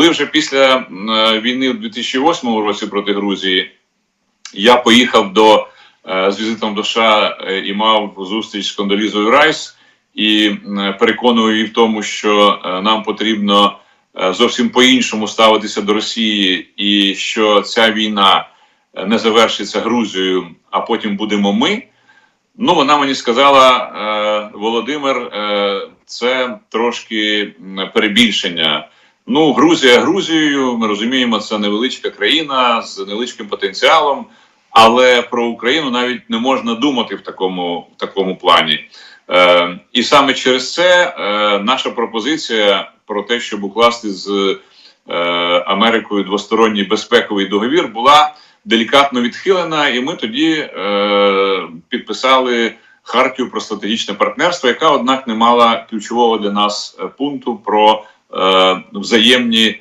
Коли вже після е, війни у 2008 році проти Грузії я поїхав до е, з візитом до США е, і мав зустріч з Кондолізою Райс і переконував її в тому, що нам потрібно зовсім по-іншому ставитися до Росії, і що ця війна не завершиться Грузією, а потім будемо ми. Ну, вона мені сказала, Володимир, це трошки перебільшення. Ну, Грузія Грузією, ми розуміємо, це невеличка країна з невеличким потенціалом, але про Україну навіть не можна думати в такому, в такому плані. Е, і саме через це е, наша пропозиція про те, щоб укласти з е, Америкою двосторонній безпековий договір, була делікатно відхилена, і ми тоді е, підписали хартію про стратегічне партнерство, яка, однак, не мала ключового для нас е, пункту про взаємні